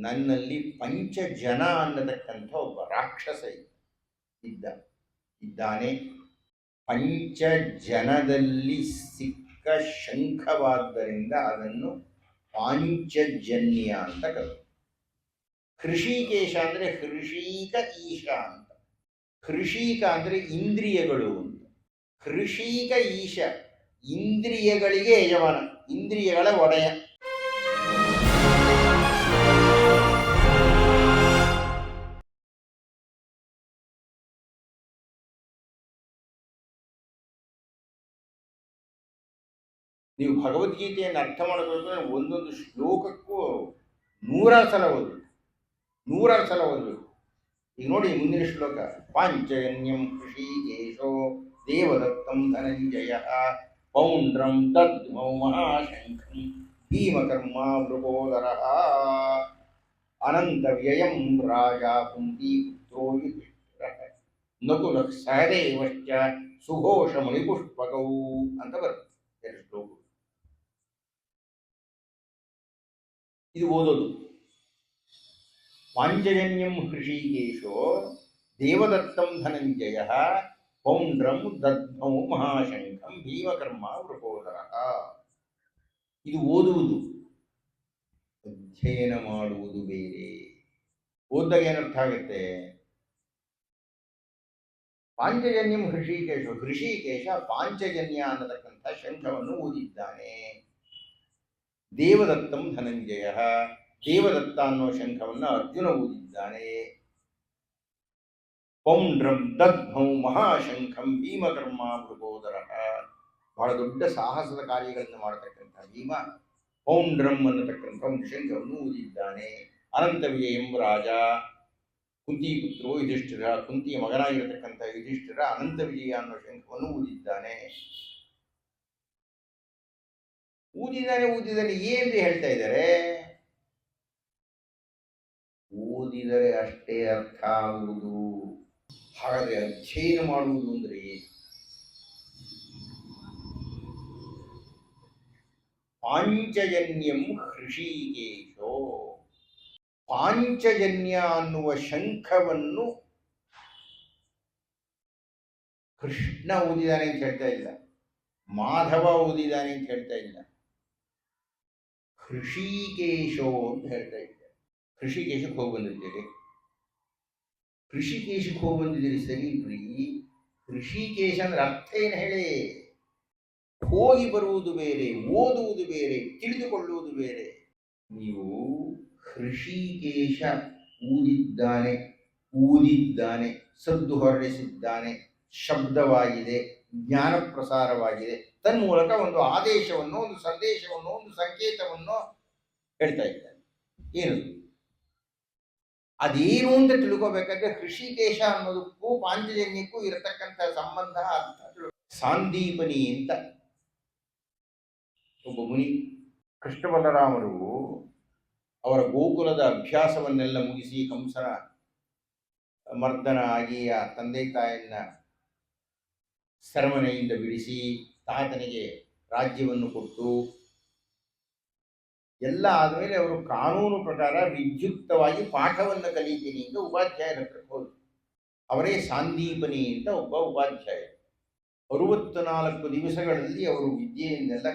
ನನ್ನಲ್ಲಿ ಪಂಚಜನ ಅನ್ನತಕ್ಕಂಥ ಒಬ್ಬ ರಾಕ್ಷಸ ಇದ್ದ. ಇದ್ದಾನೆ. ಪಂಚ ಪಂಚಜನದಲ್ಲಿ ಸಿಕ್ಕ ಶಂಖವಾದ್ದರಿಂದ ಅದನ್ನು ಪಾಂಚಜನ್ಯ ಅಂತ ಕರೆದು ಕೃಷಿಕೇಶ ಅಂದರೆ ಕೃಷಿಕ ಈಶ ಅಂತ. ಕೃಷಿಕ ಅಂದರೆ ಇಂದ್ರಿಯಗಳು ಅಂತ. ಕೃಷಿಕ ಈಶ. ಇಂದ್ರಿಯಗಳಿಗೆ ಯಜಮಾನ. ಇಂದ್ರಿಯಗಳ ಒಡೆಯ. ನೀವು ಭಗವದ್ಗೀತೆಯನ್ನು ಅರ್ಥ ಮಾಡಬೇಕಂದ್ರೆ ಒಂದೊಂದು ಶ್ಲೋಕಕ್ಕೂ ನೂರಾರು ಸಲ ಓದಬೇಕು. ನೂರಾರು ಸಲ ಓದಬೇಕು. ಈಗ ನೋಡಿ ಮುಂದಿನ ಶ್ಲೋಕ. ಪಾಂಚಜನ್ಯಂ ಕೃಷಿಕೇಶೋ ದೇವದತ್ತಂ ಧನಂಜಯ ಪೌಂಡ್ರಂ ತದ್ಮೌ ಮಹಾಶಂಖಂ ಭೀಮಕರ್ಮ ಮೃಗೋದರ. ಅನಂತವ್ಯಯಂ ರಾಜ ಕುಂತಿ ಪುತ್ರೋ ಯುಧಿಷ್ಠಿರಃ. ನಕುಲ ಸಹದೇವಶ್ಚ ಸುಘೋಷ ಮಣಿಪುಷ್ಪಕೌ ಅಂತ ಬರುತ್ತೆ. ಇದು ಓದೋದು. ಪಾಂಚಜನ್ಯಂ ಹೃಷೀಕೇಶೋ ದೇವದತ್ತಂ ಧನಂಜಯ ಪೌಂಡ್ರಂ ದದ್ಮೌ ಮಹಾಶಂಖಂ ಭೀಮಕರ್ಮ ವೃಕೋದರ. ಇದು ಓದುವುದು. ಅಧ್ಯಯನ ಮಾಡುವುದು ಬೇರೆ. ಓದ್ದಾಗ ಏನರ್ಥ ಆಗುತ್ತೆ? ಪಾಂಚಜನ್ಯಂ ಹೃಷಿಕೇಶ ಹೃಷಿಕೇಶ ಪಾಂಚಜನ್ಯ ಅನ್ನತಕ್ಕಂಥ ಶಂಖವನ್ನು ಓದಿದ್ದಾನೆ. ದೇವದತ್ತಂ ಧನಂಜಯ. ದೇವದತ್ತ ಅನ್ನೋ ಶಂಖವನ್ನು ಅರ್ಜುನ ಊದಿದ್ದಾನೆ. ಪೌಂಡ್ರಂ ದದ್ಭೌ ಮಹಾಶಂಖಂ ಭೀಮಕರ್ಮ ಮೃಗೋದರ. ಬಹಳ ದೊಡ್ಡ ಸಾಹಸದ ಕಾರ್ಯಗಳನ್ನು ಮಾಡತಕ್ಕಂಥ ಭೀಮ ಪೌಂಡ್ರಂ ಅನ್ನತಕ್ಕಂಥ ಒಂದು ಶಂಖವನ್ನು ಊದಿದ್ದಾನೆ. ಅನಂತವಿಯ ಎಂಬ ರಾಜ, ಕುಂತಿ ಪುತ್ರೋ ಯುಧಿಷ್ಠಿರ, ಕುಂತಿಯ ಮಗನಾಗಿರತಕ್ಕಂಥ ಯುಧಿಷ್ಠಿರ ಅನಂತ ವಿಜಯ ಅನ್ನೋ ಶಂಖವನ್ನು ಊದಿದ್ದಾನೆ. ಊದಿದ್ದಾನೆ ಊದಿದರೆ ಏನು ಹೇಳ್ತಾ ಇದ್ದಾರೆ? ಓದಿದರೆ ಅಷ್ಟೇ ಅರ್ಥ ಆಗುವುದು. ಹಾಗಾದ್ರೆ ಅಧ್ಯಯನ ಮಾಡುವುದು ಅಂದ್ರೆ ಪಾಂಚಜನ್ಯಂ ಹೃಷಿಕೇಶೋ. ಪಾಂಚಜನ್ಯ ಅನ್ನುವ ಶಂಖವನ್ನು ಕೃಷ್ಣ ಓದಿದಾನೆ ಅಂತ ಹೇಳ್ತಾ ಇಲ್ಲ. ಮಾಧವ ಓದಿದಾನೆ ಅಂತ ಹೇಳ್ತಾ ಇಲ್ಲ. ಹೃಷಿಕೇಶೋ ಅಂತ ಹೇಳ್ತಾ ಇದ್ದಾರೆ. ಕೃಷಿಕೇಶಕ್ಕೆ ಹೋಗಿ ಬಂದಿದ್ದೀರಿ ಕೃಷಿಕೇಶಕ್ಕೆ ಹೋಗಿ ಬಂದಿದ್ದೀರಿ ಸರಿ ಬಿಡಿ. ಹೃಷಿಕೇಶ ಅಂದ್ರೆ ಅರ್ಥ ಏನು ಹೇಳಿ? ಹೋಗಿ ಬರುವುದು ಬೇರೆ, ಓದುವುದು ಬೇರೆ, ತಿಳಿದುಕೊಳ್ಳುವುದು ಬೇರೆ. ನೀವು ಕೃಷಿಕೇಶ ಊದಿದ್ದಾನೆ ಊದಿದ್ದಾನೆ, ಸದ್ದು ಹೊರಡಿಸಿದ್ದಾನೆ, ಶಬ್ದವಾಗಿದೆ ಜ್ಞಾನ ಪ್ರಸಾರವಾಗಿದೆ ತನ್ಮೂಲಕ ಒಂದು ಆದೇಶವನ್ನು, ಒಂದು ಸಂದೇಶವನ್ನು, ಒಂದು ಸಂಕೇತವನ್ನು ಹೇಳ್ತಾ ಇದ್ದಾನೆ ಏನು? ಅದೇನು ಅಂತ ತಿಳ್ಕೋಬೇಕಾದ್ರೆ ಕೃಷಿಕೇಶ ಅನ್ನೋದಕ್ಕೂ ಪಾಂಚಜನ್ಯಕ್ಕೂ ಇರತಕ್ಕಂಥ ಸಂಬಂಧ ಅಂತ ಸಾಂದೀಪನಿ ಅಂತ. ಒಬ್ಬ ಮುನಿ ಕೃಷ್ಣ ಬಲರಾಮರು ಅವರ ಗೋಕುಲದ ಅಭ್ಯಾಸವನ್ನೆಲ್ಲ ಮುಗಿಸಿ ಕಂಸನ ಮರ್ದನ ಆಗಿ ಆ ತಂದೆ ತಾಯಿಯನ್ನ ಸರಮನೆಯಿಂದ ಬಿಡಿಸಿ ತಾತನಿಗೆ ರಾಜ್ಯವನ್ನು ಕೊಟ್ಟು ಎಲ್ಲ ಆದಮೇಲೆ ಅವರು ಕಾನೂನು ಪ್ರಕಾರ ವಿದ್ಯುಕ್ತವಾಗಿ ಪಾಠವನ್ನು ಕಲಿತೀನಿ ಅಂತ ಉಪಾಧ್ಯಾಯನ ಹತ್ರ ಹೋದ್ರು ಅವರೇ ಸಾಂದೀಪನಿ ಅಂತ ಒಬ್ಬ ಉಪಾಧ್ಯಾಯ. ಅರುವತ್ತು ನಾಲ್ಕು ದಿವಸಗಳಲ್ಲಿ ಅವರು ವಿದ್ಯೆಯನ್ನೆಲ್ಲ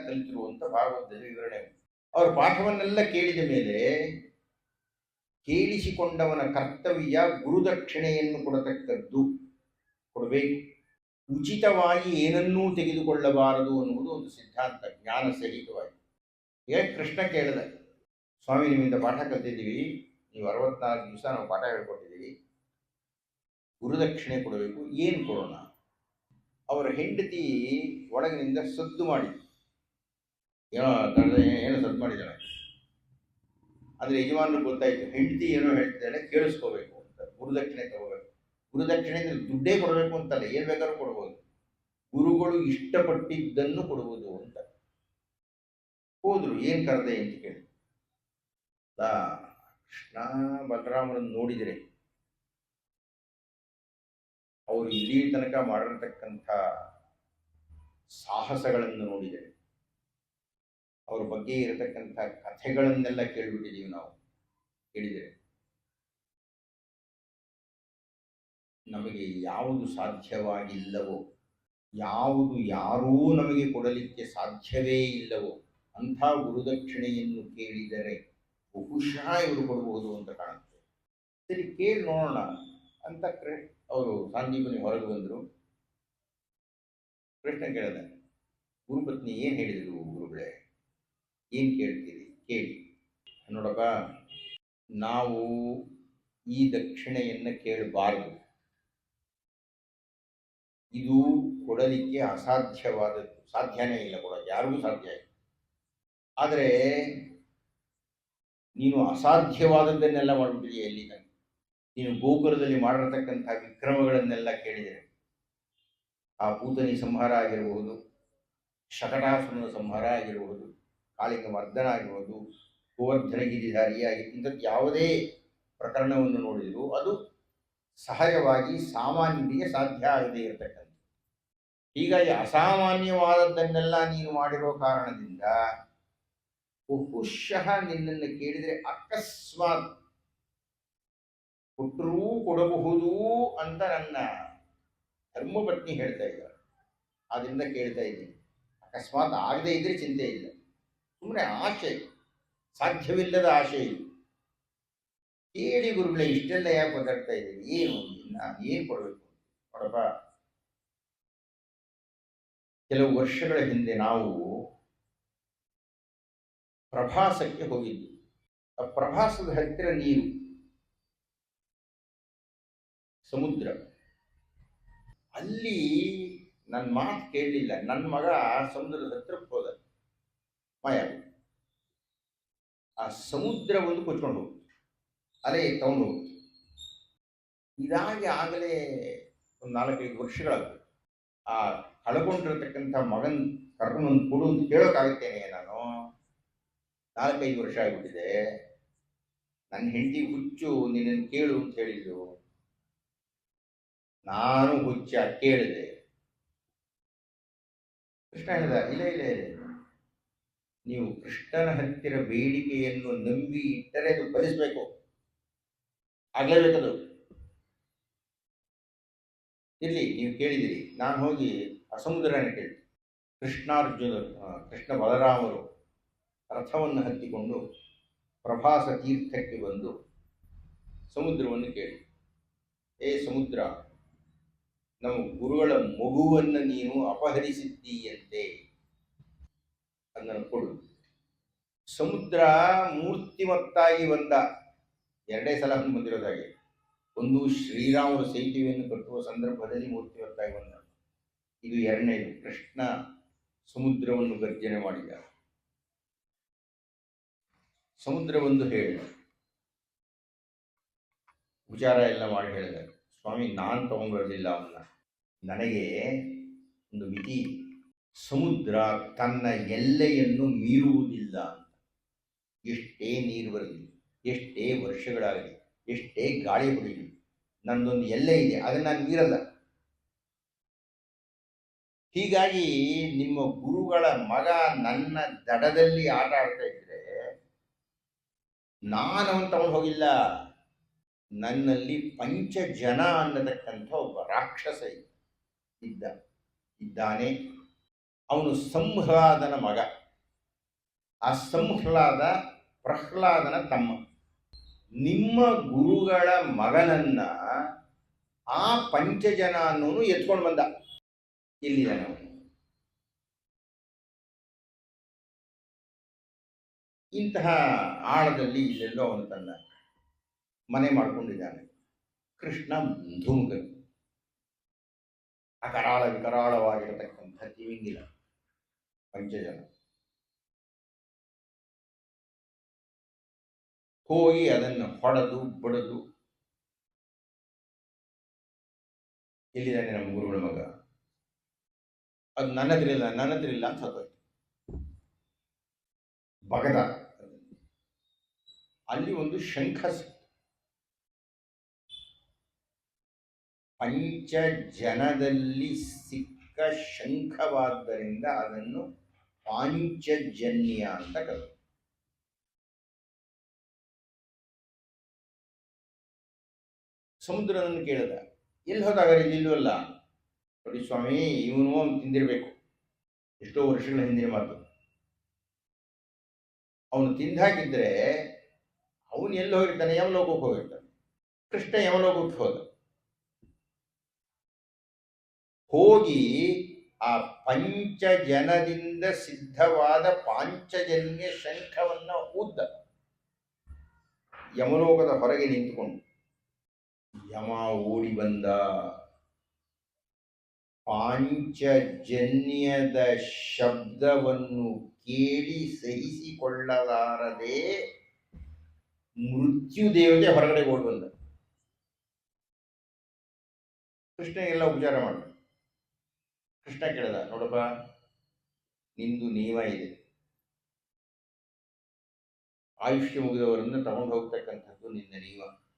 ಅಂತ ಭಾಗವತದಲ್ಲಿ ವಿವರಣೆ. ಅವರ ಪಾಠವನ್ನೆಲ್ಲ ಕೇಳಿದ ಮೇಲೆ ಕೇಳಿಸಿಕೊಂಡವನ ಕರ್ತವ್ಯ ಗುರುದಕ್ಷಿಣೆಯನ್ನು ಕೊಡತಕ್ಕದ್ದು. ಕೊಡಬೇಕು. ಉಚಿತವಾಗಿ ಏನನ್ನೂ ತೆಗೆದುಕೊಳ್ಳಬಾರದು ಅನ್ನುವುದು ಒಂದು ಸಿದ್ಧಾಂತ, ಜ್ಞಾನ ಸಹಿತವಾಗಿ. ಈಗ ಕೃಷ್ಣ ಕೇಳಿದ, ಸ್ವಾಮಿ ನಿಮ್ಮಿಂದ ಪಾಠ ಕಲ್ತಿದ್ದೀವಿ, ನೀವು ಅರವತ್ನಾಲ್ಕು ದಿವಸ ನಾವು ಪಾಠ ಹೇಳ್ಕೊಟ್ಟಿದ್ದೀವಿ, ಗುರುದಕ್ಷಿಣೆ ಕೊಡಬೇಕು, ಏನು ಕೊಡೋಣ? ಅವರ ಹೆಂಡತಿ ಒಳಗಿನಿಂದ ಸದ್ದು ಮಾಡಿ ಏನೋ ಏನೋ ಸದ್ದು ಮಾಡಿದ್ದಾಳೆ. ಅಂದರೆ ಯಜಮಾನರು ಗೊತ್ತಾಯಿತು, ಹೆಂಡತಿ ಏನೋ ಹೇಳ್ತಿದ್ದಾಳೆ, ಕೇಳಿಸ್ಕೋಬೇಕು ಅಂತ, ಗುರುದಕ್ಷಿಣೆ ತಗೋಬೇಕು. ಗುರುದಕ್ಷಿಣೆ ದುಡ್ಡೇ ಕೊಡಬೇಕು ಅಂತಲ್ಲ, ಏನು ಬೇಕಾದ್ರೂ ಕೊಡ್ಬೋದು. ಗುರುಗಳು ಇಷ್ಟಪಟ್ಟಿದ್ದನ್ನು ಕೊಡುವುದು ಅಂತ. ಹೋದ್ರು, ಏನು ಕರೆದೆ ಅಂತ ಕೇಳಿ. ಕೃಷ್ಣ ಬಲರಾಮರನ್ನು ನೋಡಿದರೆ, ಅವರು ಇಲ್ಲಿ ತನಕ ಮಾಡಿರತಕ್ಕಂಥ ಸಾಹಸಗಳನ್ನು ನೋಡಿದರೆ ಅವ್ರ ಬಗ್ಗೆ ಇರತಕ್ಕಂಥ ಕಥೆಗಳನ್ನೆಲ್ಲ ಕೇಳಿಬಿಟ್ಟಿದ್ದೀವಿ ನಾವು ಹೇಳಿದರೆ ನಮಗೆ ಯಾವುದು ಸಾಧ್ಯವಾಗಿಲ್ಲವೋ, ಯಾವುದು ಯಾರೂ ನಮಗೆ ಕೊಡಲಿಕ್ಕೆ ಸಾಧ್ಯವೇ ಇಲ್ಲವೋ, ಅಂಥ ಗುರುದಕ್ಷಿಣೆಯನ್ನು ಕೇಳಿದರೆ ಬಹುಶಃ ಇವರು ಕೊಡಬಹುದು ಅಂತ ಕಾಣುತ್ತೆ. ಸರಿ, ಕೇಳಿ ನೋಡೋಣ ಅಂತ ಕೃಷ್ಣ ಅವರು ಸಂಜೀವನಿ ಹೊರಗೆ ಬಂದರು. ಕೃಷ್ಣ ಕೇಳಿದೆ, ಗುರುಪತ್ನಿ ಏನು ಹೇಳಿದರು ಗುರುಗಳೇ? ಏನು ಕೇಳ್ತೀರಿ? ಕೇಳಿ. ನೋಡಪ್ಪ, ನಾವು ಈ ದಕ್ಷಿಣೆಯನ್ನು ಕೇಳಬಾರದು. ಇದು ಕೊಡಲಿಕ್ಕೆ ಅಸಾಧ್ಯವಾದದ್ದು. ಸಾಧ್ಯನೇ ಇಲ್ಲ ಕೊಡೋಕ್ಕೆ, ಯಾರಿಗೂ ಸಾಧ್ಯ ಇಲ್ಲ. ಆದರೆ ನೀನು ಅಸಾಧ್ಯವಾದದ್ದನ್ನೆಲ್ಲ ಮಾಡಿಬಿಟ್ಟಿದೆಯಾ ಎಲ್ಲಿ ನೀನು ಗೋಕುಲದಲ್ಲಿ ಮಾಡಿರತಕ್ಕಂಥ ವಿಕ್ರಮಗಳನ್ನೆಲ್ಲ ಕೇಳಿದರೆ ಆ ಪೂತನಿ ಸಂಹಾರ ಆಗಿರಬಹುದು ಶಕಟಾಸುರನ ಸಂಹಾರ ಆಗಿರಬಹುದು ಕಾಳಿಂಗ ಮರ್ದನ ಆಗಿರಬಹುದು ಗೋವರ್ಧನಗಿರಿಧಾರಿಯಾಗಿ ಇಂಥದ್ದು ಯಾವುದೇ ಪ್ರಕರಣವನ್ನು ನೋಡಿದರೂ ಅದು ಸಹಜವಾಗಿ ಸಾಮಾನ್ಯರಿಗೆ ಸಾಧ್ಯ ಆಗದೇ ಇರತಕ್ಕಂಥ ಹೀಗಾಗಿ ಅಸಾಮಾನ್ಯವಾದದ್ದನ್ನೆಲ್ಲ ನೀನು ಮಾಡಿರೋ ಕಾರಣದಿಂದ ಬಹುಶಃ ನಿನ್ನನ್ನು ಕೇಳಿದರೆ ಅಕಸ್ಮಾತ್ ಕೊಟ್ಟರೂ ಕೊಡಬಹುದು ಅಂತ ನನ್ನ ಧರ್ಮಪತ್ನಿ ಹೇಳ್ತಾ ಇದ್ದಾರೆ. ಆದ್ದರಿಂದ ಕೇಳ್ತಾ ಇದ್ದೀನಿ. ಅಕಸ್ಮಾತ್ ಆಗದೇ ಇದ್ರೆ ಚಿಂತೆ ಇಲ್ಲ. ಸುಮ್ಮನೆ ಆಶೆ, ಸಾಧ್ಯವಿಲ್ಲದ ಆಶೆ ಇದು ಕೇಳಿ ಗುರುಗಳೇ, ಇಷ್ಟೆಲ್ಲ ಯಾಕೆ ಒದ್ದಾಡ್ತಾ ಇದ್ದೀರಿ? ಏನು ನಾನು ಏನು ಕೊಡಬೇಕು? ನೋಡಪ್ಪ. ಕೆಲವು ವರ್ಷಗಳ ಹಿಂದೆ ನಾವು ಪ್ರಭಾಸಕ್ಕೆ ಹೋಗಿದ್ವಿ. ಆ ಪ್ರಭಾಸದ ಹತ್ತಿರ ನೀರು, ಸಮುದ್ರ. ಅಲ್ಲಿ ನನ್ನ ಮಾತು ಕೇಳಲಿಲ್ಲ. ನನ್ನ ಮಗ ಸಮುದ್ರದ ಹತ್ರಕ್ಕೆ ಹೋದ. ಮಾಯ ಆ ಸಮುದ್ರ ಒಂದು ಕೊಚ್ಕೊಂಡು ಹೋಗ್ತು ಅಲೆ ತಗೊಂಡು ಇದಾಗಿ ಆಗಲೇ ಒಂದು ನಾಲ್ಕೈದು ವರ್ಷಗಳಾಗ್ತದೆ ಆ ಕಳ್ಕೊಂಡಿರ್ತಕ್ಕಂಥ ಮಗನ್ ಕರ್ಕೊಂಡೊಂದು ಕೊಡು ಅಂತ ಕೇಳೋಕ್ಕಾಗುತ್ತೇನೆ ನಾನು. ನಾಲ್ಕೈದು ವರ್ಷ ಆಗಿಬಿಟ್ಟಿದೆ. ನನ್ನ ಹೆಂಡತಿ ಹುಚ್ಚು ನಿನ್ನನ್ನು ಕೇಳು ಅಂತ ಹೇಳಿದ್ದು ನಾನು ಹುಚ್ಚ ಕೇಳಿದೆ. ಕೃಷ್ಣ ಹೇಳಿದ, ಇಲ್ಲ ಇಲ್ಲ ಇಲ್ಲ. ನೀವು ಕೃಷ್ಣನ ಹತ್ತಿರ ಬೇಡಿಕೆಯನ್ನು ನಂಬಿ ಇಟ್ಟರೆ ಅದು ಫಲಿಸಬೇಕು. ಆಗಲೇಬೇಕದು. ಇರಲಿ, ನೀವು ಕೇಳಿದಿರಿ. ನಾನು ಹೋಗಿ ಆ ಸಮುದ್ರನ ಕೇಳಿ ಕೃಷ್ಣಾರ್ಜುನ ಕೃಷ್ಣ ಬಲರಾಮರು ರಥವನ್ನು ಹತ್ತಿಕೊಂಡು ಪ್ರಭಾಸ ತೀರ್ಥಕ್ಕೆ ಬಂದು ಸಮುದ್ರವನ್ನು ಕೇಳಿ. ಏ ಸಮುದ್ರ, ನಮ್ಮ ಗುರುಗಳ ಮಗುವನ್ನು ನೀನು ಅಪಹರಿಸಿದ್ದೀಯಂತೆ. ಅದನ್ನು ಕೊಡು ಸಮುದ್ರ ಮೂರ್ತಿಮತ್ತಾಗಿ ಬಂದ. ಎರಡೇ ಸಲ ಹಂಗೆ ಬಂದಿರೋದಾಗೆ. ಒಂದು ಶ್ರೀರಾಮರು ಸೇತುವೆಯನ್ನು ಕಟ್ಟುವ ಸಂದರ್ಭದಲ್ಲಿ ಮೂರ್ತಿಮತ್ತಾಗಿ ಬಂದ ಇದು ಎರಡನೇದು. ಕೃಷ್ಣ ಸಮುದ್ರವನ್ನು ಗರ್ಜನೆ ಮಾಡಿದ. ಸಮುದ್ರವೊಂದು ಹೇಳಿದ ವಿಚಾರ ಎಲ್ಲ ಮಾಡಿ ಹೇಳಿದ. ಸ್ವಾಮಿ, ನಾನು ತಗೊಂಡ್ಬರಲಿಲ್ಲ ಅವನ್ನ. ನನಗೆ ಒಂದು ವಿಧಿ. ಸಮುದ್ರ ತನ್ನ ಎಲ್ಲೆಯನ್ನು ಮೀರುವುದಿಲ್ಲ ಎಷ್ಟೇ ನೀರು ಬರಲಿ ಎಷ್ಟೇ ವರ್ಷಗಳಾಗಲಿ, ಎಷ್ಟೇ ಗಾಳಿ ಹೊಡಿಲಿ ನನ್ನದೊಂದು ಎಲ್ಲೆ ಇದೆ, ಅದನ್ನು ನಾನು ಮೀರಲ್ಲ ಹೀಗಾಗಿ ನಿಮ್ಮ ಗುರುಗಳ ಮಗ ನನ್ನ ದಡದಲ್ಲಿ ಆಟ ಆಡ್ತಾ ಇದ್ರೆ, ನಾನು ಅವನು ತಗೊಂಡು ಹೋಗಿಲ್ಲ. ನನ್ನಲ್ಲಿ ಪಂಚಜನ ಅನ್ನತಕ್ಕಂಥ ಒಬ್ಬ ರಾಕ್ಷಸ ಇದ್ದ, ಇದ್ದಾನೆ. ಅವನು ಸಂಹ್ಲಾದನ ಮಗ. ಆ ಸಂಹ್ಲಾದ ಪ್ರಹ್ಲಾದನ ತಮ್ಮ. ನಿಮ್ಮ ಗುರುಗಳ ಮಗನನ್ನ ಆ ಪಂಚಜನ ಅನ್ನೋನು ಎತ್ಕೊಂಡು ಬಂದ. ಇಲ್ಲಿದ್ದಾನೆ ಇಂತಹ ಆಳದಲ್ಲಿ ಇಲ್ಲೆಲ್ಲೋ ಅವನು ತನ್ನ ಮನೆ ಮಾಡಿಕೊಂಡಿದ್ದಾನೆ. ಕೃಷ್ಣ ಧೂಮಕ ಅಕರಾಳ ವಿಕರಾಳವಾಗಿರತಕ್ಕಂಥ ತಿವಿಂಗಿಲ ಪಂಚಜನ. ಹೋಗಿ ಅದನ್ನು ಹೊಡೆದು ಬಡಿದು. ಎಲ್ಲಿದ್ದಾನೆ ನಮ್ಮ ಗುರುಗಳ ಮಗ? ಅದು ನನ್ನದ್ರಿಲ್ಲ ಹತ್ರ ನನ್ನ ಹತ್ರ ಇಲ್ಲ ಅಂತ ಹೊತ್ತೋಯ್ತು ಬಗದ ಅಲ್ಲಿ ಒಂದು ಶಂಖ ಪಂಚ ಜನದಲ್ಲಿ ಸಿಕ್ಕ ಶಂಖವಾದ್ದರಿಂದ ಅದನ್ನು ಪಾಂಚಜನ್ಯ ಅಂತ ಕರೆದು ಸಮುದ್ರನನ್ನು ಕೇಳಿದ. ಎಲ್ಲಿ ಹೋದಾಗ? ಇಲ್ಲಿಲ್ವಲ್ಲ ನೋಡಿ ಸ್ವಾಮಿ, ಇವನು ಅವನು ತಿಂದಿರಬೇಕು. ಎಷ್ಟೋ ವರ್ಷಗಳ ಹಿಂದಿನ ಮಾತು. ಅವನು ತಿಂದಾಕಿದ್ರೆ ಅವನು ಎಲ್ಲಿ ಹೋಗಿರ್ತಾನೆ? ಯಮಲೋಕಕ್ಕೆ ಹೋಗಿರ್ತಾನೆ. ಕೃಷ್ಣ ಯಮಲೋಕಕ್ಕೆ ಹೋದ. ಹೋಗಿ ಆ ಪಂಚಜನದಿಂದ ಸಿದ್ಧವಾದ ಪಾಂಚಜನ್ಯ ಶಂಖವನ್ನು ಊದ್ದ. ಯಮಲೋಕದ ಹೊರಗೆ ನಿಂತುಕೊಂಡು. ಯಮ ಓಡಿ ಬಂದ ಪಾಂಚಜನ್ಯದ ಶಬ್ದವನ್ನು ಕೇಳಿ ಸಹಿಸಿಕೊಳ್ಳಲಾರದೆ ಮೃತ್ಯು ದೇವತೆ ಹೊರಗಡೆ ಓಡಿ ಬಂದ ಕೃಷ್ಣ ಎಲ್ಲ ಉಪಚಾರ ಮಾಡ ಕೃಷ್ಣ ಕೇಳಿದ, ನೋಡಪ್ಪ, ನಿಂದು ನಿಯಮ ಇದೆ. ಆಯುಷ್ಯ ಮುಗಿದವರನ್ನು ತಗೊಂಡು ಹೋಗ್ತಕ್ಕಂಥದ್ದು ನಿನ್ನ ನಿಯಮ.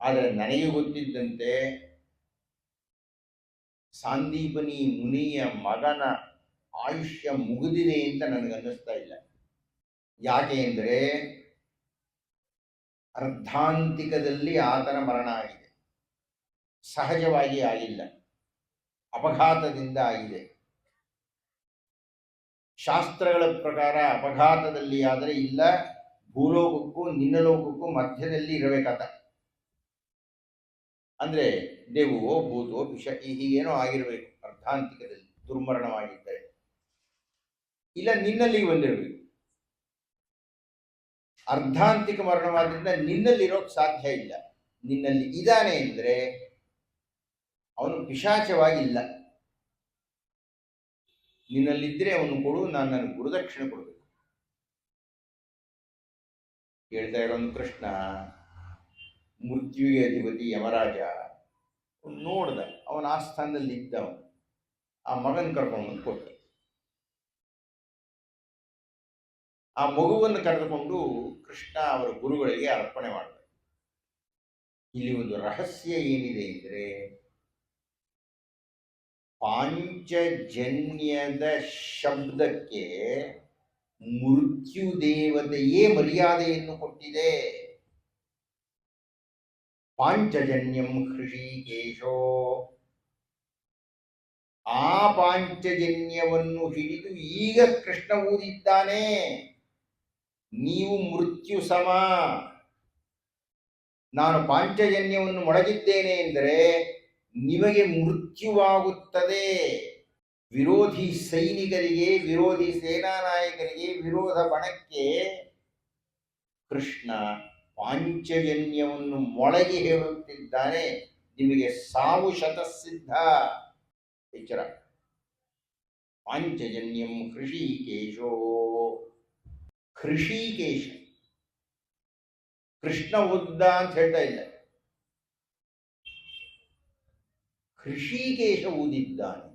ಆದರೆ ನನಗೆ ಗೊತ್ತಿದ್ದಂತೆ ಸಾಂದೀಪನಿ ಮುನಿಯ ಮಗನ ಆಯುಷ್ಯ ಮುಗಿದಿದೆ ಅಂತ ನನಗನ್ನಿಸ್ತಾ ಇಲ್ಲ. ಯಾಕೆ ಅಂದರೆ ಅರ್ಧಾಂತಿಕದಲ್ಲಿ ಆತನ ಮರಣ ಆಗಿದೆ. ಸಹಜವಾಗಿ ಆಗಿಲ್ಲ. ಅಪಘಾತದಿಂದ ಆಗಿದೆ. ಶಾಸ್ತ್ರಗಳ ಪ್ರಕಾರ ಅಪಘಾತದಲ್ಲಿ ಆದರೆ ಇಲ್ಲ, ಭೂಲೋಕಕ್ಕೂ ನಿನ್ನ ಲೋಕಕ್ಕೂ ಮಧ್ಯದಲ್ಲಿ ಇರಬೇಕಾದ. ಅಂದ್ರೆ ದೇವೋ ಭೂತೋ ವಿಷ ಹೀಗೇನೋ ಆಗಿರಬೇಕು, ಅರ್ಧಾಂತಿಕದಲ್ಲಿ ದುರ್ಮರಣವಾಗಿದ್ದರೆ. ಇಲ್ಲ ನಿನ್ನಲ್ಲಿ ಬಂದಿರಬೇಕು. ಅರ್ಧಾಂತಿಕ ಮರಣವಾದ್ರಿಂದ ನಿನ್ನಲ್ಲಿರೋಕ್ ಸಾಧ್ಯ ಇಲ್ಲ. ನಿನ್ನಲ್ಲಿ ಇದ್ದಾನೆ ಅಂದ್ರೆ ಅವನು ಪಿಶಾಚವಾಗಿಲ್ಲ. ನಿನ್ನಲ್ಲಿದ್ದರೆ ಅವನು ಕೊಡು, ನಾನು ನನ್ನ ಗುರುದಕ್ಷಿಣೆ ಕೊಡಬೇಕು. ಹೇಳ್ತಾ ಇರೋನು ಕೃಷ್ಣ. ಮೃತ್ಯುವಿಗೆ ಅಧಿಪತಿ ಯಮರಾಜ ಅವ್ನು ನೋಡ್ದ. ಅವನ ಆಸ್ಥಾನದಲ್ಲಿ ಇದ್ದವನು. ಆ ಮಗನ ಕರ್ಕೊಂಡು ಬಂದು ಕೊಟ್ಟ ಆ ಮಗುವನ್ನು ಕರೆದುಕೊಂಡು ಕೃಷ್ಣ ಅವರ ಗುರುಗಳಿಗೆ ಅರ್ಪಣೆ ಮಾಡಿದ. ಇಲ್ಲಿ ಒಂದು ರಹಸ್ಯ ಏನಿದೆ ಅಂದರೆ ಪಾಂಚಜನ್ಯದ ಶಬ್ದಕ್ಕೆ ಮೃತ್ಯು ದೇವತೆಯೇ ಮರ್ಯಾದೆಯನ್ನು ಕೊಟ್ಟಿದೆ. ಪಾಂಚಜನ್ಯಂ ಹೃಷಿಕೇಶೋ ಆ ಪಾಂಚಜನ್ಯವನ್ನು ಹಿಡಿದು ಈಗ ಕೃಷ್ಣ ಊದಿದ್ದಾನೆ ನೀವು ಮೃತ್ಯು ಸಮ. ನಾನು ಪಾಂಚಜನ್ಯವನ್ನು ಮೊಳಗಿದ್ದೇನೆ ಎಂದರೆ ನಿಮಗೆ ಮೃತ್ಯುವಾಗುತ್ತದೆ. ವಿರೋಧಿ ಸೈನಿಕರಿಗೆ, ವಿರೋಧಿ ಸೇನಾ ನಾಯಕರಿಗೆ ವಿರೋಧ ಬಣಕ್ಕೆ ಕೃಷ್ಣ ಪಾಂಚಜನ್ಯವನ್ನು ಮೊಳಗಿ ಹೇಳುತ್ತಿದ್ದಾನೆ. ನಿಮಗೆ ಸಾವು ಶತಸಿದ್ಧ. ಎಚ್ಚರ. ಪಾಂಚಜನ್ಯಂ ಹೃಷಿಕೇಶೋ ಹೃಷಿಕೇಶ ಕೃಷ್ಣ ಉದ್ದ ಅಂತ ಹೇಳ್ತಾ ಇಲ್ಲ ಹೃಷಿಕೇಶ ಊದಿದ್ದಾನೆ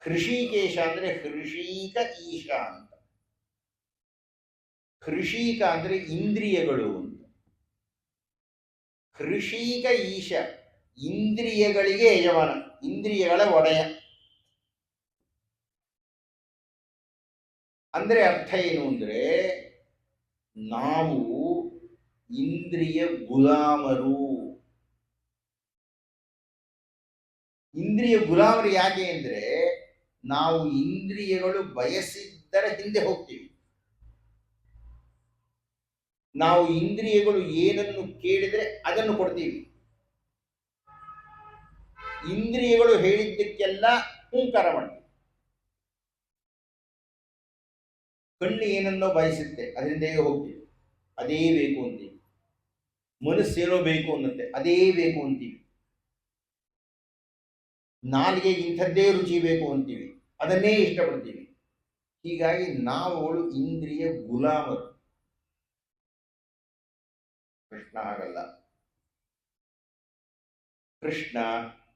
ಹೃಷಿಕೇಶ ಅಂದ್ರೆ ಹೃಷೀಕ ಈಶ ಅಂದರೆ ಅಂದ್ರೆ ಇಂದ್ರಿಯಗಳು ಅಂತ ಕೃಷಿಕ ಈಶ, ಇಂದ್ರಿಯಗಳಿಗೆ ಯಜಮಾನ ಇಂದ್ರಿಯಗಳ ಒಡೆಯ. ಅಂದ್ರೆ ಅರ್ಥ ಏನು ಅಂದ್ರೆ, ನಾವು ಇಂದ್ರಿಯ ಗುಲಾಮರು. ಇಂದ್ರಿಯ ಗುಲಾಮರು ಯಾಕೆ ಅಂದ್ರೆ, ನಾವು ಇಂದ್ರಿಯಗಳು ಬಯಸಿದ್ದರ ಹಿಂದೆ ಹೋಗ್ತೀವಿ. ನಾವು ಇಂದ್ರಿಯಗಳು ಏನನ್ನು ಕೇಳಿದರೆ ಅದನ್ನು ಕೊಡ್ತೀವಿ. ಇಂದ್ರಿಯಗಳು ಹೇಳಿದ್ದಕ್ಕೆಲ್ಲ ಹೂಂಕಾರ ಮಾಡ್ತೀವಿ. ಕಣ್ಣು ಏನನ್ನೋ ಬಯಸುತ್ತೆ, ಅದರಿಂದ ಹೇಗೆ ಹೋಗ್ತೀವಿ? ಅದೇ ಬೇಕು ಅಂತೀವಿ. ಮನಸ್ಸೇನೋ ಬೇಕು ಅನ್ನತ್ತೆ, ಅದೇ ಬೇಕು ಅಂತೀವಿ. ನಾಲಿಗೆ ಇಂಥದ್ದೇ ರುಚಿ ಬೇಕು ಅಂತೀವಿ, ಅದನ್ನೇ ಇಷ್ಟಪಡ್ತೀವಿ. ಹೀಗಾಗಿ ನಾವುಗಳು ಇಂದ್ರಿಯ ಗುಲಾಮರು. ಕೃಷ್ಣ ಆಗಲ್ಲ. ಕೃಷ್ಣ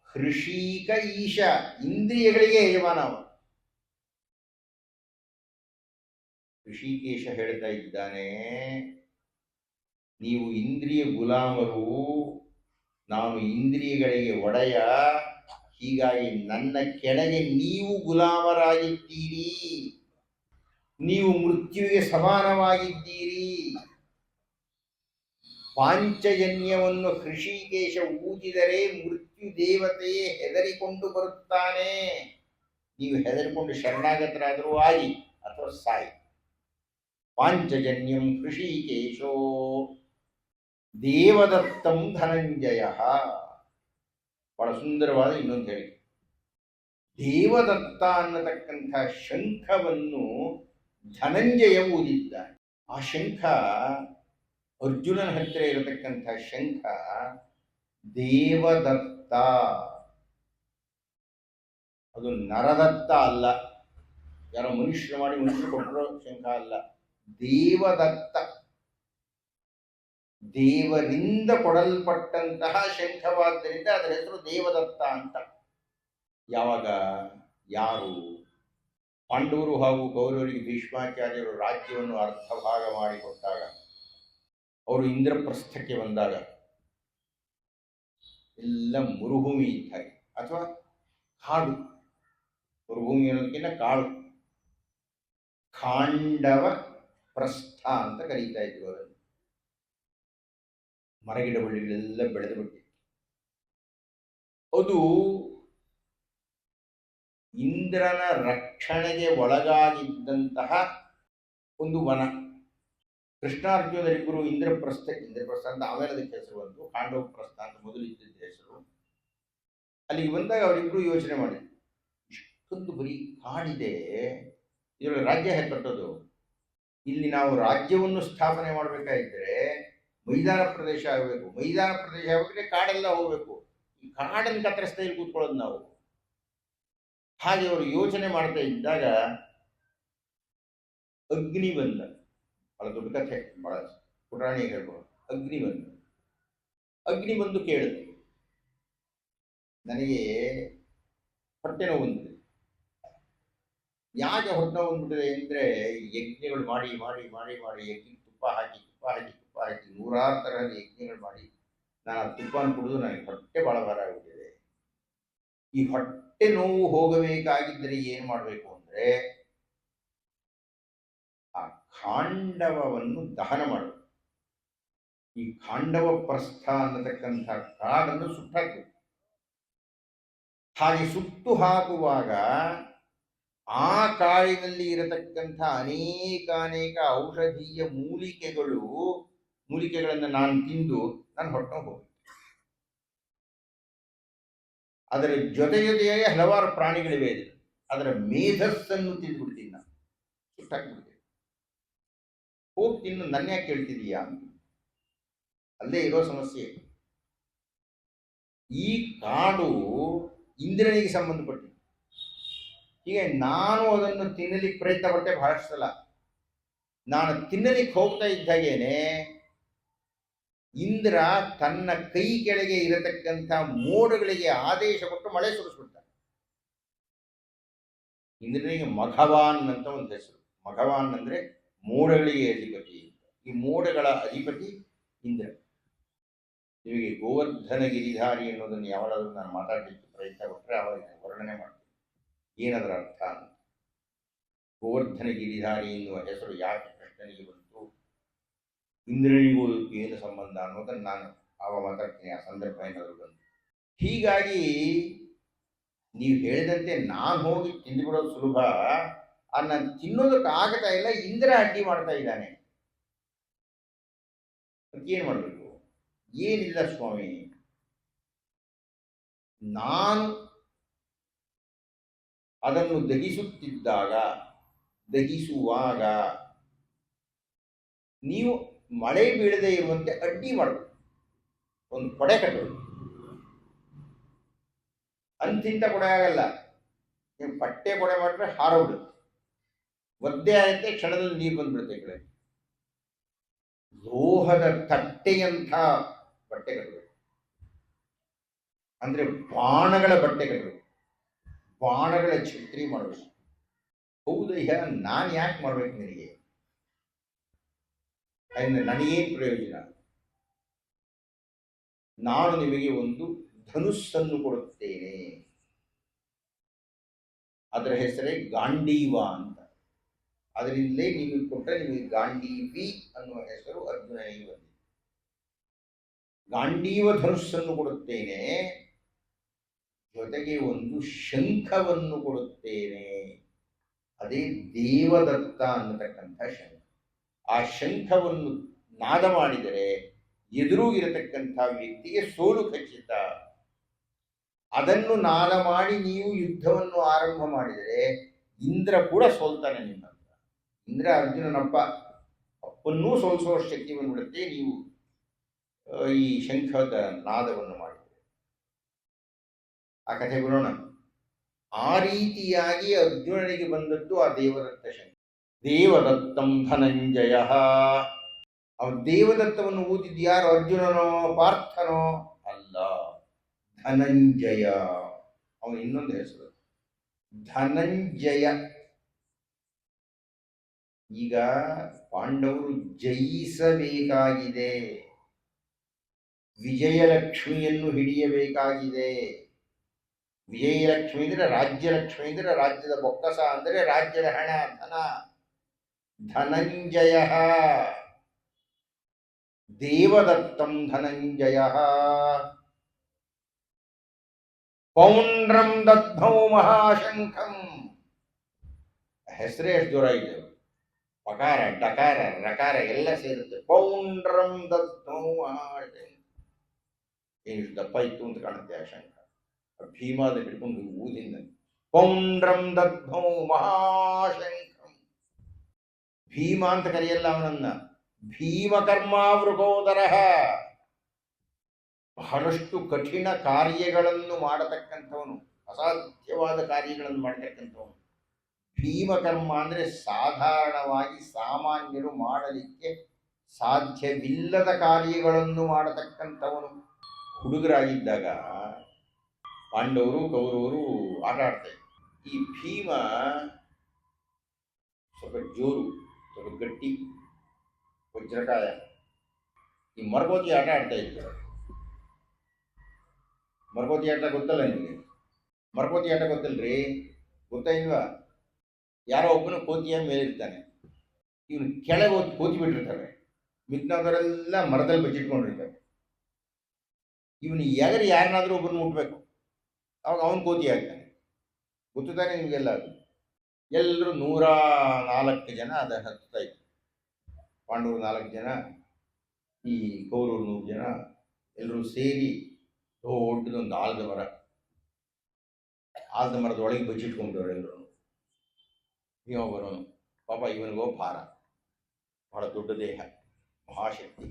ಹೃಷೀಕ ಈಶ ಇಂದ್ರಿಯಗಳಿಗೆ ಯಜಮಾನ ಅವ ಋಷಿಕೇಶ ಹೇಳ್ತಾ ಇದ್ದಾನೆ, ನೀವು ಇಂದ್ರಿಯ ಗುಲಾಮರು, ನಾನು ಇಂದ್ರಿಯಗಳಿಗೆ ಒಡೆಯ, ಹೀಗಾಗಿ ನನ್ನ ಕೆಳಗೆ ನೀವು ಗುಲಾಮರಾಗಿದ್ದೀರಿ. ನೀವು ಮೃತ್ಯುವಿಗೆ ಸಮಾನವಾಗಿದ್ದೀರಿ. ಪಾಂಚಜನ್ಯವನ್ನು ಹೃಷಿಕೇಶ ಊದಿದರೆ ಮೃತ್ಯು ದೇವತೆಯೇ ಹೆದರಿಕೊಂಡು ಬರುತ್ತಾನೆ. ನೀವು ಹೆದರಿಕೊಂಡು ಶರಣಾಗತರಾದರೂ ಆಗಿ, ಅಥವಾ ಸಾಯಿ. ಪಾಂಚಜನ್ಯಂ ಹೃಷಿಕೇಶೋ ದೇವದತ್ತಂ ಧನಂಜಯ. ಬಹಳ ಸುಂದರವಾದ ಇನ್ನೊಂದು ಹೇಳಿ. ದೇವದತ್ತ ಅನ್ನತಕ್ಕಂಥ ಶಂಖವನ್ನು ಧನಂಜಯ ಊದಿದ್ದಾನೆ. ಆ ಶಂಖ ಅರ್ಜುನನ ಹತ್ತಿರ ಇರತಕ್ಕಂಥ ಶಂಖ ದೇವದತ್ತ. ಅದು ನರದತ್ತ ಅಲ್ಲ. ಯಾರೋ ಮನುಷ್ಯರು ಮಾಡಿ ಮನುಷ್ಯರು ಕೊಟ್ಟರೋ ಶಂಖ ಅಲ್ಲ. ದೇವದತ್ತ. ದೇವರಿಂದ ಕೊಡಲ್ಪಟ್ಟಂತಹ ಶಂಖವಾದ್ದರಿಂದ ಅದರ ಹೆಸರು ದೇವದತ್ತ ಅಂತ. ಯಾವಾಗ? ಯಾರು? ಪಾಂಡವರು ಹಾಗೂ ಗೌರವರಿಗೆ ಭೀಷ್ಮಾಚಾರ್ಯರು ರಾಜ್ಯವನ್ನು ಅರ್ಧ ಭಾಗ ಮಾಡಿಕೊಟ್ಟಾಗ. ಅವರು ಇಂದ್ರಪ್ರಸ್ಥಕ್ಕೆ ಬಂದಾಗ ಎಲ್ಲ ಮರುಭೂಮಿ ಇದ್ದ ಹಾಗೆ. ಅಥವಾ ಕಾಡು. ಮರುಭೂಮಿ ಅನ್ನೋದಕ್ಕಿಂತ ಕಾಡು ಖಾಂಡವ ಪ್ರಸ್ಥ ಅಂತ ಕರೀತಾ ಇದ್ರು ಅದನ್ನು ಮರಗಿಡ ಬಳ್ಳಿಗಳೆಲ್ಲ ಬೆಳೆದು ಬಿಟ್ಟಿತ್ತು. ಅದು ಇಂದ್ರನ ರಕ್ಷಣೆಗೆ ಒಳಗಾಗಿದ್ದಂತಹ ಒಂದು ವನ. ಕೃಷ್ಣಾರ್ಜುನರಿಬ್ಬರು ಇಂದ್ರಪ್ರಸ್ಥ ಇಂದ್ರಪ್ರಸ್ಥ ಅಂತ ಆಮೇಲೆ ಅದಕ್ಕೆ ಹೆಸರು ಬಂತು ಕಾಂಡವ ಪ್ರಸ್ಥ ಅಂತ ಮೊದಲು ಇದ್ದಿದ್ದ ಹೆಸರು. ಅಲ್ಲಿಗೆ ಬಂದಾಗ ಅವರಿಬ್ಬರು ಯೋಚನೆ ಮಾಡಿ, ಇಷ್ಟೊಂದು ಬರೀ ಕಾಡಿದೆ ಇದರೊಳಗೆ ರಾಜ್ಯ ಕಟ್ಟೋದು? ಇಲ್ಲಿ ನಾವು ರಾಜ್ಯವನ್ನು ಸ್ಥಾಪನೆ ಮಾಡಬೇಕಾಗಿದ್ದರೆ ಮೈದಾನ ಪ್ರದೇಶ ಆಗಬೇಕು. ಮೈದಾನ ಪ್ರದೇಶ ಆಗಬೇಕಂದ್ರೆ ಕಾಡೆಲ್ಲ ಹೋಗಬೇಕು. ಈ ಕಾಡನ್ನು ಕತ್ತರಿಸ್ತಾ ಇಲ್ಲಿ ಕೂತ್ಕೊಳ್ಳೋದು ನಾವು. ಹಾಗೆ ಅವರು ಯೋಚನೆ ಮಾಡ್ತಾ ಇದ್ದಾಗ ಅಗ್ನಿ ಬಂದ. ದೊಡ್ಡ ಕಥೆ ಬಹಳ ಪುರಾಣಿ ಹೇಳ್ಬೋದು. ಅಗ್ನಿ ಬಂದು. ಅಗ್ನಿ ಬಂದು ಕೇಳಿದೆ. ನನಗೆ ಹೊಟ್ಟೆ ನೋವು ಬಂದಿದೆ. ಯಾಕೆ ಹೊಟ್ಟೆ ನೋವು ಬಂದ್ಬಿಟ್ಟಿದೆ ಅಂದರೆ ಯಜ್ಞಗಳು ಮಾಡಿ ಮಾಡಿ ಮಾಡಿ ಮಾಡಿ ಯಜ್ಞ ತುಪ್ಪ ಹಾಕಿ ತುಪ್ಪ ಹಾಕಿ ತುಪ್ಪ ಹಾಕಿ ನೂರಾರು ತರಹದ ಯಜ್ಞಗಳು ಮಾಡಿ ನಾನು ಆ ತುಪ್ಪನ ಕುಡಿದು ನನಗೆ ಹೊಟ್ಟೆ ಭಾಳ ಭಾರ ಆಗಿಬಿಟ್ಟಿದೆ. ಈ ಹೊಟ್ಟೆ ನೋವು ಹೋಗಬೇಕಾಗಿದ್ದರೆ ಏನು ಮಾಡಬೇಕು ಅಂದರೆ ಖಾಂಡವವನ್ನು ದಹನ ಮಾಡು. ಈ ಕಾಂಡವ ಪ್ರಸ್ಥ ಅನ್ನತಕ್ಕಂಥ ಕಾಡನ್ನು ಸುಟ್ಟಾಕು. ಹಾಗೆ ಸುಟ್ಟು ಹಾಕುವಾಗ ಆ ಕಾಳಿನಲ್ಲಿ ಇರತಕ್ಕಂಥ ಅನೇಕ ಅನೇಕ ಔಷಧೀಯ ಮೂಲಿಕೆಗಳು, ಮೂಲಿಕೆಗಳನ್ನು ನಾನು ತಿಂದು ನಾನು ಹೊಟ್ಟೆ ಹೋಗ್ತೀನಿ. ಅದರ ಜೊತೆ ಜೊತೆಯಾಗಿ ಹಲವಾರು ಪ್ರಾಣಿಗಳಿವೆ. ಅದರ ಮೇಧಸ್ಸನ್ನು ತಿಂದ್ಬಿಡ್ತೀನಿ ನಾನು. ಸುಟ್ಟಾಕ್ಬಿಡ್ತೀನಿ. ಹೋಗಿ ತಿನ್ನು, ನನ್ನ ಕೇಳ್ತಿದೀಯಾ? ಅಲ್ಲೇ ಇರೋ ಸಮಸ್ಯೆ. ಈ ಕಾಡು ಇಂದ್ರನಿಗೆ ಸಂಬಂಧಪಟ್ಟಿದೆ. ಹೀಗೆ ನಾನು ಅದನ್ನು ತಿನ್ನಲಿಕ್ಕೆ ಪ್ರಯತ್ನ ಪಟ್ಟೆ ಬಹಳಷ್ಟು ಸಲ. ನಾನು ತಿನ್ನಲಿಕ್ಕೆ ಹೋಗ್ತಾ ಇದ್ದಾಗೇನೆ ಇಂದ್ರ ತನ್ನ ಕೈ ಕೆಳಗೆ ಇರತಕ್ಕಂಥ ಮೋಡಗಳಿಗೆ ಆದೇಶ ಕೊಟ್ಟು ಮಳೆ ಸುರಿಸ್ಬಿಡ್ತಾನೆ. ಇಂದ್ರನಿಗೆ ಮಘವಾನ್ ಅಂತ ಒಂದು ಹೆಸರು. ಮಘವಾನ್ ಅಂದ್ರೆ ಮೋಡಗಳಿಗೆ ಅಧಿಪತಿ. ಈ ಮೋಡಗಳ ಅಧಿಪತಿ ಇಂದ್ರ ನಿಮಗೆ ಗೋವರ್ಧನ ಗಿರಿಧಾರಿ ಅನ್ನೋದನ್ನು ಯಾವಾಗಾದ್ರೂ ನಾನು ಮಾತಾಡಲಿಕ್ಕೆ ಪ್ರಯತ್ನ ಕೊಟ್ಟರೆ ಅವಾಗ ವರ್ಣನೆ ಮಾಡ್ತೀನಿ. ಏನದರ ಅರ್ಥ ಗೋವರ್ಧನ ಗಿರಿಧಾರಿ ಎನ್ನುವ ಹೆಸರು ಯಾಕೆ ಕೃಷ್ಣನಿಗೆ ಬಂತು? ಇಂದ್ರನಿಗೂ ಏನು ಸಂಬಂಧ ಅನ್ನೋದನ್ನು ನಾನು ಆವಾಗ ಮಾತಾಡ್ತೀನಿ, ಆ ಸಂದರ್ಭ ಏನಾದರೂ ಬಂತು ಹೀಗಾಗಿ ನೀವು ಹೇಳಿದಂತೆ ನಾನು ಹೋಗಿ ತಿಂದುಬಿಡೋದು ಸುಲಭ. ಆ ನಾನು ತಿನ್ನೋದಕ್ಕೆ ಆಗತಾ ಇಲ್ಲ, ಇಂದ್ರ ಅಡ್ಡಿ ಮಾಡ್ತಾ ಇದ್ದಾನೆ. ಏನು ಮಾಡಬೇಕು? ಏನಿಲ್ಲ ಸ್ವಾಮಿ. ನಾನು ಅದನ್ನು ದಹಿಸುತ್ತಿದ್ದಾಗ, ದಹಿಸುವಾಗ ನೀವು ಮಳೆ ಬೀಳದೆ ಇರುವಂತೆ ಅಡ್ಡಿ ಮಾಡಬೇಕು ಒಂದು ಕೊಡೆ ಕಟ್ಟಬೇಕು ಅಂತಿಂತ ಕೊಡೆ ಆಗಲ್ಲ. ನೀವು ಪಟ್ಟೆ ಕೊಡೆ ಮಾಡಿದ್ರೆ ಹಾರೋಗ್ಬಿಡುತ್ತೆ. ಒದ್ದೆ ಆಗುತ್ತೆ ಕ್ಷಣದಲ್ಲಿ ನೀರು ಬಂದ್ಬಿಡುತ್ತೆ ಕಡೆ. ಲೋಹದ ತಟ್ಟೆಯಂಥ ಬಟ್ಟೆಗಳು ಅಂದ್ರೆ ಬಾಣಗಳ ಬಟ್ಟೆಗಳು ಬಾಣಗಳ ಛತ್ರಿ ಮಾಡಬೇಕು ಹೌದಯ್ಯ ನಾನು ಯಾಕೆ ಮಾಡ್ಬೇಕು ನಿನಗೆ? ಅದರಿಂದ ನನಗೇನು ಪ್ರಯೋಜನ. ನಾನು ನಿಮಗೆ ಒಂದು ಧನುಸ್ಸನ್ನು ಕೊಡುತ್ತೇನೆ. ಅದರ ಹೆಸರೇ ಗಾಂಡೀವ ಅಂತ. ಅದರಿಂದಲೇ ನೀವು ಕೊಟ್ಟರೆ ನಿಮಗೆ ಗಾಂಡೀವಿ ಅನ್ನುವ ಹೆಸರು ಅರ್ಜುನನಿಗೆ ಬಂದಿದೆ. ಗಾಂಡೀವ ಧನುಸ್ಸನ್ನು ಕೊಡುತ್ತೇನೆ, ಜೊತೆಗೆ ಒಂದು ಶಂಖವನ್ನು ಕೊಡುತ್ತೇನೆ. ಅದೇ ದೇವದತ್ತ ಅನ್ನತಕ್ಕಂಥ ಶಂಖ. ಆ ಶಂಖವನ್ನು ನಾದ ಮಾಡಿದರೆ ಎದುರು ಇರತಕ್ಕಂಥ ವ್ಯಕ್ತಿಗೆ ಸೋಲು ಖಚಿತ. ಅದನ್ನು ನಾದ ಮಾಡಿ ನೀವು ಯುದ್ಧವನ್ನು ಆರಂಭ ಮಾಡಿದರೆ ಇಂದ್ರ ಕೂಡ ಸೋಲ್ತಾನೆ ನಿಮ್ಮ ಇಂದ್ರ ಅರ್ಜುನನಪ್ಪ ಅಪ್ಪನ್ನೂ ಸೋಲಿಸುವ ಶಕ್ತಿಯನ್ನು ಬಿಡುತ್ತೆ ನೀವು ಈ ಶಂಖದ ನಾದವನ್ನು ಮಾಡಿದರೆ ಆ ಕಥೆ ಬಿಡೋಣ ಆ ರೀತಿಯಾಗಿ ಅರ್ಜುನನಿಗೆ ಬಂದದ್ದು ಆ ದೇವದತ್ತ ಶಂಖ. ದೇವದತ್ತಂ ಧನಂಜಯ. ಅವ ದೇವದತ್ತವನ್ನು ಊದಿದ್ದು ಯಾರು, ಅರ್ಜುನನೋ, ಪಾರ್ಥನೋ? ಅಲ್ಲ, ಧನಂಜಯ. ಅವನು ಇನ್ನೊಂದು ಹೆಸರು. ಧನಂಜಯ. ಈಗ ಪಾಂಡವರು ಜಯಿಸಬೇಕಾಗಿದೆ. ವಿಜಯಲಕ್ಷ್ಮಿಯನ್ನು ಹಿಡಿಯಬೇಕಾಗಿದೆ. ವಿಜಯಲಕ್ಷ್ಮಿ ಅಂದರೆ ರಾಜ್ಯಲಕ್ಷ್ಮಿ ಅಂದರೆ ರಾಜ್ಯದ ಬೊಕ್ಕಸ ಅಂದರೆ ರಾಜ್ಯದ ಹಣ, ಧನ, ಧನಂಜಯ. ದೇವದತ್ತಂ ಧನಂಜಯ. ಪೌಂಡ್ರಂ ದದ್ಭೌ ಮಹಾಶಂಖಂ. ಹೆಸರೇ ಎಷ್ಟು ಜೋರ ಇದೆ ಪಕಾರ ಡಕಾರ ರಕಾರ ಎಲ್ಲ ಸೇರುತ್ತೆ. ಪೌಂಡ್ರಂ ಏನು ದಪ್ಪ ಇತ್ತು ಅಂತ ಕಾಣುತ್ತೆ ಆ ಶಂಕ ಭೀಮಾದ ಹಿಡ್ಕೊಂಡು ಊದಿಂದ. ಪೌಂಡ್ರಂ ದಗ್ಧೌ ಮಹಾಶಂಕಂ ಭೀಮ ಅಂತ ಕರೆಯಲ್ಲ ಅವನನ್ನ. ಭೀಮಕರ್ಮಾವೃಗೋದರ ಬಹಳಷ್ಟು ಕಠಿಣ ಕಾರ್ಯಗಳನ್ನು ಮಾಡತಕ್ಕಂಥವನು, ಅಸಾಧ್ಯವಾದ ಕಾರ್ಯಗಳನ್ನು ಮಾಡತಕ್ಕಂಥವನು. ಭೀಮಕರ್ಮ ಅಂದರೆ ಸಾಧಾರಣವಾಗಿ ಸಾಮಾನ್ಯರು ಮಾಡಲಿಕ್ಕೆ ಸಾಧ್ಯವಿಲ್ಲದ ಕಾರ್ಯಗಳನ್ನು ಮಾಡತಕ್ಕಂಥವನು ಹುಡುಗರಾಗಿದ್ದಾಗ ಪಾಂಡವರು ಕೌರವರು ಆಟ ಆಡ್ತಾ ಇದ್ರು. ಈ ಭೀಮ ಸ್ವಲ್ಪ ಜೋರು, ಸ್ವಲ್ಪ ಗಟ್ಟಿ, ವಜ್ರಕಾಯ, ಈ ಮರಗೋತಿ ಆಟ ಆಡ್ತಾ ಇದ್ರು ಮರಗೋತಿ ಆಟ ಗೊತ್ತಲ್ಲ ನಿಮಗೆ? ಮರಗೋತಿ ಆಟ ಗೊತ್ತಲ್ರಿ? ಇಲ್ವಾ? ಯಾರೋ ಒಬ್ಬನು ಕೋತಿಯ ಮೇಲಿರ್ತಾನೆ. ಇವನು ಕೆಳಗೆ ಹೋಗಿ ಕೋತಿ ಬಿಟ್ಟಿರ್ತಾರೆ ಮಿಕ್ನವರೆಲ್ಲ ಮರದಲ್ಲಿ ಬಚ್ಚಿಟ್ಕೊಂಡಿರ್ತಾರೆ ಇವನು ಎಗರಿ ಯಾರನ್ನಾದರೂ ಒಬ್ಬನು ಮುಟ್ಬೇಕು. ಅವಾಗ ಅವನು ಕೋತಿ ಆಗ್ತಾನೆ. ಗೊತ್ತಾನೆ ನಿಮಗೆಲ್ಲ ಅದು? ಎಲ್ಲರೂ ನೂರ ನಾಲ್ಕು ಜನ ಅದ ಹತ್ತಾ ಇತ್ತು ಪಾಂಡವರು ನಾಲ್ಕು ಜನ, ಈ ಕೌರವರು ನೂರು ಜನ ಎಲ್ಲರೂ ಸೇರಿ ದೊಡ್ಡದೊಂದು ಆಲದ ಮರ. ಆಲದ ಮರದ ಒಳಗೆ ಎಲ್ಲರೂ ಇವ ಬರೋನು ಪಾಪ ಇವನಿಗೋ ಭಾರ. ಬಹಳ ದೊಡ್ಡ ದೇಹ, ಮಹಾಶಕ್ತಿ.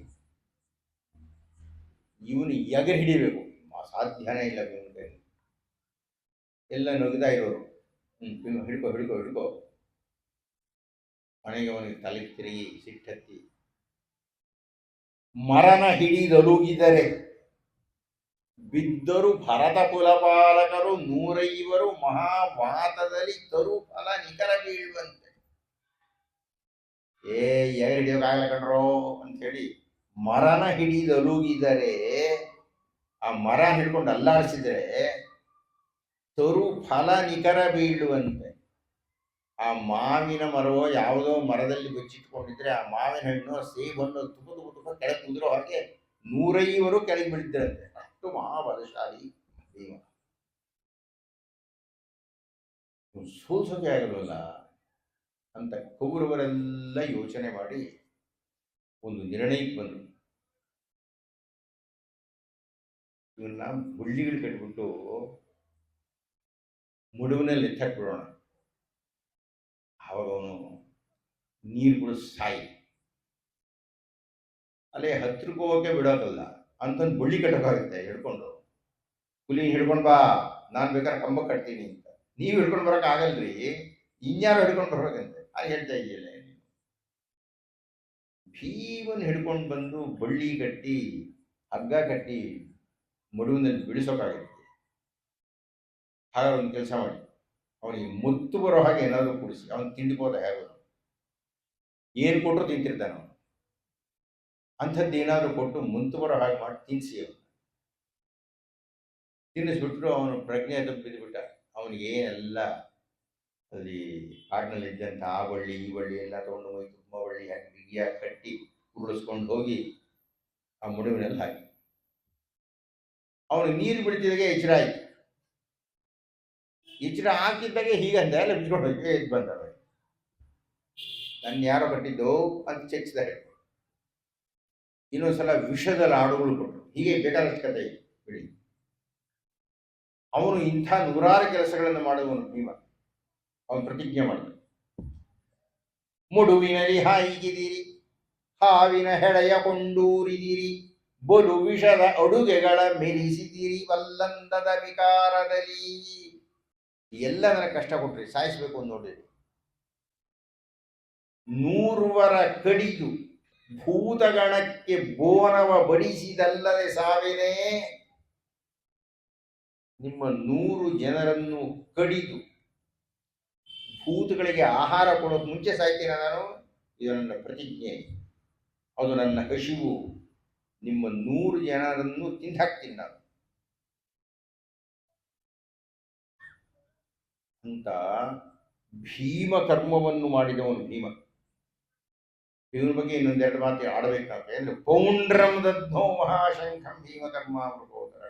ಇವನು ಎಗರ್ ಹಿಡಿಬೇಕು. ಸಾಧ್ಯನೇ ಇಲ್ಲ ಇವನ ಕೈ ಎಲ್ಲ ನಗುತ್ತಾ ಇರೋರು. ಹ್ಮ್ ಹಿಡ್ಕೊ, ಹಿಡ್ಕೋ ಹಿಡ್ಕೋ. ಮನೆಗೆ ಅವನಿಗೆ ತಲೆ ತಿರುಗಿ, ಸಿಟ್ಟತ್ತಿ. ಮರನ ಹಿಡಿದೊಲುಗಿದರೆ ಬಿದ್ದರು ಭರತ ಕುಲಪಾಲಕರು ನೂರೈವರು ಮಹಾಭಾರತದಲ್ಲಿ ತರು ಫಲ ನಿಖರ ಬೀಳುವಂತೆ. ಏ ಎಗರ್ ಹಿಡಿಯೋಕ್ಕಾಗಲ್ಲ ಕಣ್ರೋ ಹೇಳಿ ಮರನ ಹಿಡಿದಲುಗಿದರೆ ಆ ಮರ ಹಿಡ್ಕೊಂಡು ಅಲ್ಲಾಡಿಸಿದ್ರೆ ತರು ಫಲ ನಿಖರ ಬೀಳುವಂತೆ. ಆ ಮಾವಿನ ಮರವೋ ಯಾವುದೋ ಮರದಲ್ಲಿ ಬಚ್ಚಿಟ್ಕೊಂಡಿದ್ರೆ ಆ ಮಾವಿನ ಹಣ್ಣು ಸೇಬನ್ನು ತುಂಬ ತುಪ ತುಪ ಕೆಳಗೆ ಕುದಿರೋ ಹಾಗೆ ನೂರೈವರು ಕೆಳಗೆ ಬೀಳಿದ್ರಂತೆ ಅಷ್ಟು ಮಹಾಬಲಶಾಲಿ ಭೀಮ ಸೂಸಕೆ ಆಗಲ್ವಲ್ಲ ಅಂತ ಕೌರವರೆಲ್ಲ ಯೋಚನೆ ಮಾಡಿ ಒಂದು ನಿರ್ಣಯಕ್ಕೆ ಬಂದರು. ಇವನ್ನ ಬುಳ್ಳಿಗಳು ಕಟ್ಬಿಟ್ಟು ಮುಡುವಿನಲ್ಲಿ ಎತ್ತಾಕ್ಬಿಡೋಣ ಆವಾಗ ಅವನು ನೀರು ಕೂಡ ಸಾಯಿ. ಅಲ್ಲೇ ಹತ್ರಕ್ಕೆ ಹೋಗೋಕೆ ಬಿಡೋದಲ್ಲ ಅಂತಂದು ಬುಳ್ಳಿ ಕಟ್ಟಕ್ಕಾಗುತ್ತೆ ಹಿಡ್ಕೊಂಡು. ಹುಲಿ ಹಿಡ್ಕೊಂಡು ಬಾ, ನಾನು ಬೇಕಾದ್ರೆ ಕಂಬ ಕಟ್ತೀನಿ ಅಂತ. ನೀವು ಹಿಡ್ಕೊಂಡು ಬರೋಕೆ ಆಗಲ್ರಿ. ಇನ್ಯಾರು ಹಿಡ್ಕೊಂಡು ಬರ್ಬೇಕಂತೆ ಅದು ಹೇಳ್ತಾ ಇದೆಯಲ್ಲ ನೀನು? ಭೀಮನ್ ಹಿಡ್ಕೊಂಡು ಬಂದು ಬಳ್ಳಿ ಕಟ್ಟಿ, ಹಗ್ಗ ಕಟ್ಟಿ ಮಡುವಿನಲ್ಲಿ ಬಿಡಿಸೋಕ್ಕಾಗುತ್ತೆ ಹಾಗಾದ್ರೆ ಒಂದು ಕೆಲಸ ಮಾಡಿ. ಅವನಿಗೆ ಮುತ್ತು ಬರೋ ಹಾಗೆ ಏನಾದರೂ ಕೊಡಿಸಿ. ಅವನು ತಿಂಡಿಬೋದ ಹೇಗೋ ಏನು ಕೊಟ್ಟರು ತಿಂತಿರ್ತಾನೆ ಅವನು. ಅಂಥದ್ದು ಏನಾದರೂ ಕೊಟ್ಟು ಮುಂತುವರ ಹಾಗೆ ಮಾಡಿ ತಿನ್ನಿಸಿ ಅವನು. ತಿನ್ನಿಸ್ಬಿಟ್ರು ಅವನು ಪ್ರಜ್ಞೆ ತಪ್ಪಿದ್ಬಿಟ್ಟ ಅವನಿಗೆ ಏನೆಲ್ಲ ಅಲ್ಲಿ ಕಾಡಿನಲ್ಲಿ ಇದ್ದಂಥ ಆ ಬಳ್ಳಿ, ಈ ಬಳ್ಳಿ ಎಲ್ಲ ತೊಗೊಂಡು ಹೋಗಿ ತುಂಬ ಬಳ್ಳಿ ಹಾಕಿ, ಬಿಗಿಯಾಗಿ ಕಟ್ಟಿ ಉರುಳಿಸ್ಕೊಂಡು ಹೋಗಿ ಆ ಮುಡುವಿನಲ್ಲಿ ಹಾಕಿ. ಅವನು ನೀರು ಬಿಡ್ತಿದ್ದಾಗೆ ಎಚ್ಚರ ಆಯಿತು. ಎಚ್ಚರ ಹಾಕಿದ್ದಾಗೆ ಹೀಗಂದ ಎಲ್ಲ ಬಿಚ್ಕೊಂಡು ಹೋಗಿ ಎದ್ದು ಬಂದವ. ನನ್ನ ಯಾರೋ ಕಟ್ಟಿದ್ದು ಅಂತ ಚೆಕ್ಸ್ದ ಇನ್ನೊಂದ್ಸಲ ವಿಷದ ಲಾಡುಗಳು ಕೊಟ್ಟರು. ಹೀಗೆ ಬೇಕಾದಷ್ಟು ಕಥೆ ಬಿಡಿ. ಅವನು ಇಂಥ ನೂರಾರು ಕೆಲಸಗಳನ್ನು ಮಾಡುವನು ಭೀಮ. ಅವನು ಪ್ರತಿಜ್ಞೆ ಮಾಡಿದ. ಮುಡುವಿನಲ್ಲಿ ಹಾಯಿಗಿದಿರಿ, ಹಾವಿನ ಹೆಡೆಯ ಕೊಂಡೂರಿದಿರಿ ಬಲು ವಿಷದ ಅಡುಗೆಗಳ ಮೆಲಿಸಿದಿರಿ ವಲ್ಲಂದದ ವಿಕಾರದಲ್ಲಿ. ಎಲ್ಲ ನನಗೆ ಕಷ್ಟ ಕೊಟ್ರಿ, ಸಾಯಿಸ್ಬೇಕು ಅಂತ ನೋಡಿರಿ. ನೂರುವರ ಕಡಿದು ಭೂತಗಣಕ್ಕೆ ಬೋನವ ಬಡಿಸಿದಲ್ಲದೆ ಸಾವಿನೇ. ನಿಮ್ಮ ನೂರು ಜನರನ್ನು ಕಡಿದು ಭೂತಗಳಿಗೆ ಆಹಾರ ಕೊಡೋದು ಮುಂಚೆ ಸಾಯ್ತೀನ ನಾನು? ಇದು ನನ್ನ ಪ್ರತಿಜ್ಞೆ. ಅದು ನನ್ನ ಹಸಿವು. ನಿಮ್ಮ ನೂರು ಜನರನ್ನು ತಿಂದಾಕ್ತೀನಿ ನಾನು. ಅಂತ ಭೀಮ ಕರ್ಮವನ್ನು ಮಾಡಿದವನು ಭೀಮ. ಭೀಮನ ಬಗ್ಗೆ ಇನ್ನೊಂದೆರಡು ಮಾತು ಆಡಬೇಕಾಗ್ತದೆ ಅಂದ್ರೆ ಪೌಂಡ್ರಂ ನೋ ಮಹಾಶಂಖಂ ಭೀಮ ಮೃಗೋದರ.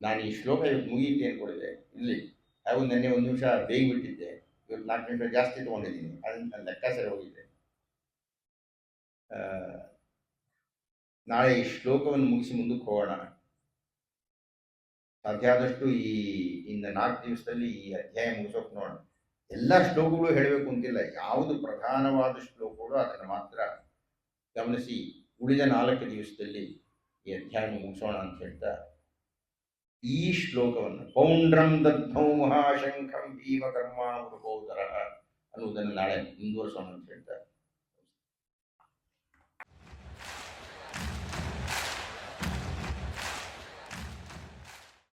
ನಾನು ಈ ಶ್ಲೋಕ ಇವತ್ತು ಮುಗಿಯುತ್ತೆ ಅನ್ಕೊಂಡಿದ್ದೆ. ಇಲ್ಲಿ ಹಾಗೂ ನೆನ್ನೆ ಒಂದು ನಿಮಿಷ ಬೇಗ ಬಿಟ್ಟಿದ್ದೆ ಇವತ್ತು ನಾಲ್ಕು ನಿಮಿಷ ಜಾಸ್ತಿ ತಗೊಂಡಿದ್ದೀನಿ. ಅದನ್ನ ಲೆಕ್ಕ ಸರಿ ಹೋಗಿದೆ. ನಾಳೆ ಈ ಶ್ಲೋಕವನ್ನು ಮುಗಿಸಿ ಮುಂದಕ್ಕೆ ಹೋಗೋಣ. ಸಾಧ್ಯ ಆದಷ್ಟು ಈ ಇಂದ ನಾಲ್ಕು ದಿವಸದಲ್ಲಿ ಈ ಅಧ್ಯಾಯ ಮುಗಿಸೋಕೆ ನೋಡೋಣ. ಎಲ್ಲ ಶ್ಲೋಕಗಳು ಹೇಳಬೇಕು ಅಂತಿಲ್ಲ. ಯಾವುದು ಪ್ರಧಾನವಾದ ಶ್ಲೋಕಗಳು ಅದನ್ನು ಮಾತ್ರ ಗಮನಿಸಿ. ಉಳಿದ ನಾಲ್ಕು ದಿವಸದಲ್ಲಿ ಈ ಅಧ್ಯಾಯ ಮುಗಿಸೋಣ ಅಂತ ಹೇಳ್ತಾ, ಈ ಶ್ಲೋಕವನ್ನು ಪೌಂಡ್ರಂ ದಗ್ಧೌ ಮಹಾಶಂಖಂ ಭೀಮಕರ್ಮ ಕರ್ಮಾಮೃತೋದರ ಅನ್ನುವುದನ್ನು ನಾಳೆ ಮುಂದುವರಿಸೋಣ ಅಂತ ಹೇಳ್ತಾ.